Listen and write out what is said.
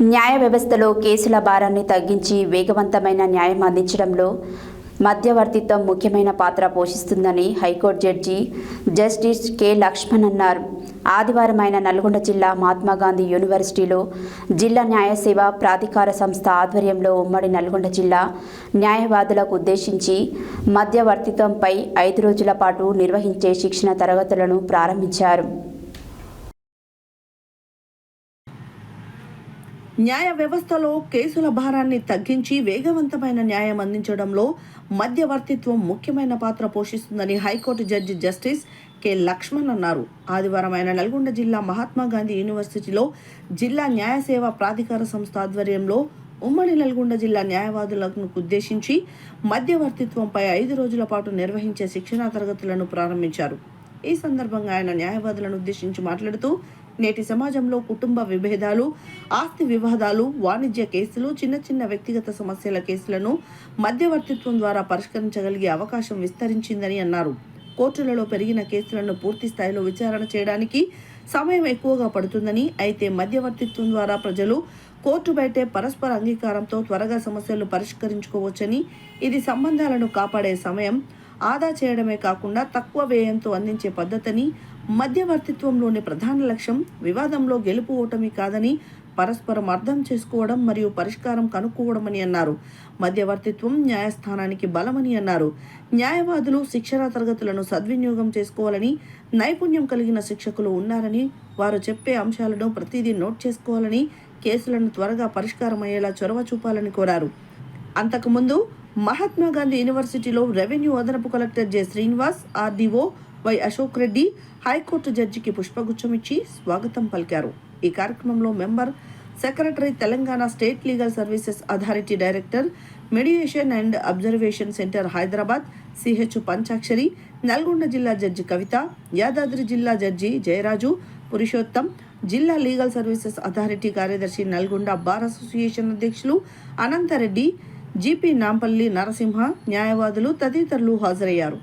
న్యాయ వ్యవస్థలో కేసుల భారాన్ని తగ్గించి వేగవంతమైన న్యాయం అందించడంలో మధ్యవర్తిత్వం ముఖ్యమైన పాత్ర పోషిస్తుందని high court judge justice K. Lakshman అన్నారు. ఆదివారం ఆయన నల్గొండ జిల్లా మహాత్మాగాంధీ యూనివర్సిటీలో జిల్లా న్యాయ సేవ ప్రాధికార సంస్థ ఆధ్వర్యంలో ఉమ్మడి నల్గొండ జిల్లా న్యాయవాదులకు ఉద్దేశించి మధ్యవర్తిత్వంపై ఐదు రోజుల పాటు నిర్వహించే శిక్షణ తరగతులను ప్రారంభించారు. న్యాయ వ్యవస్థలో కేసుల భారాన్ని తగ్గించి వేగవంతమైన న్యాయం అందించడంలో మధ్యవర్తిత్వం ముఖ్యమైన పాత్ర పోషిస్తుందని high court judge justice K. Lakshman అన్నారు. ఆదివారం ఆయన నల్గొండ జిల్లా మహాత్మా గాంధీ యూనివర్సిటీలో జిల్లా న్యాయ సేవా ప్రాధికార సంస్థ ఆధ్వర్యంలో ఉమ్మడి నల్గొండ జిల్లా న్యాయవాదులను ఉద్దేశించి మధ్యవర్తిత్వంపై ఐదు రోజుల పాటు నిర్వహించే శిక్షణా తరగతులను ప్రారంభించారు. ఈ సందర్భంగా ఆయన న్యాయవాదులను ఉద్దేశించి మాట్లాడుతూ నేటి సమాజంలో కుటుంబ విభేదాలు ఆస్తి వివాదాలు వాణిజ్య కేసులు చిన్న చిన్న వ్యక్తిగత సమస్యల కేసులను మధ్యవర్తిత్వం ద్వారా పరిష్కరించగలిగే అవకాశం విస్తరించిందని అన్నారు. కోర్టులలో పెరిగిన కేసులను పూర్తి స్థాయిలో విచారణ చేయడానికి సమయం ఎక్కువగా పడుతుందని అయితే మధ్యవర్తిత్వం ద్వారా ప్రజలు కోర్టు బయటే పరస్పర అంగీకారంతో త్వరగా సమస్యలు పరిష్కరించుకోవచ్చని ఇది సంబంధాలను కాపాడే సమయం ఆదా చేయడమే కాకుండా తక్కువ వ్యయంతో అందించే పద్ధతిని మధ్యవర్తిత్వంలోని ప్రధాన లక్ష్యం వివాదంలో గెలుపు ఓటమి కాదని పరస్పరం అర్థం చేసుకోవడం మరియు పరిష్కారం కనుక్కోవడమని అన్నారు. మధ్యవర్తిత్వం న్యాయస్థానానికి బలమని అన్నారు. న్యాయవాదులు శిక్షణా తరగతులను సద్వినియోగం చేసుకోవాలని నైపుణ్యం కలిగిన శిక్షకులు ఉన్నారని వారు చెప్పే అంశాలను ప్రతిదీ నోట్ చేసుకోవాలని కేసులను త్వరగా పరిష్కారం అయ్యేలా చొరవ చూపాలని కోరారు. అంతకుముందు మహాత్మా గాంధీ యూనివర్సిటీలో రెవెన్యూ అదనపు collector J. Srinivas RDO Y Ashok Reddy high court జడ్జికి పుష్పగుచ్చం ఇచ్చి స్వాగతం పలికారు. ఈ కార్యక్రమంలో member secretary Telangana state legal services authority director mediation and observation centre Hyderabad CH Panchakshari Nalgonda జిల్లా జడ్జి కవిత యాదాద్రి జిల్లా జడ్జి జయరాజు పురుషోత్తం జిల్లా లీగల్ సర్వీసెస్ అథారిటీ కార్యదర్శి నల్గొండ బార్ అసోసియేషన్ అధ్యక్షులు అనంతరెడ్డి జీపీ నాంపల్లి నరసింహ న్యాయవాదులు తదితరులు హాజరయ్యారు.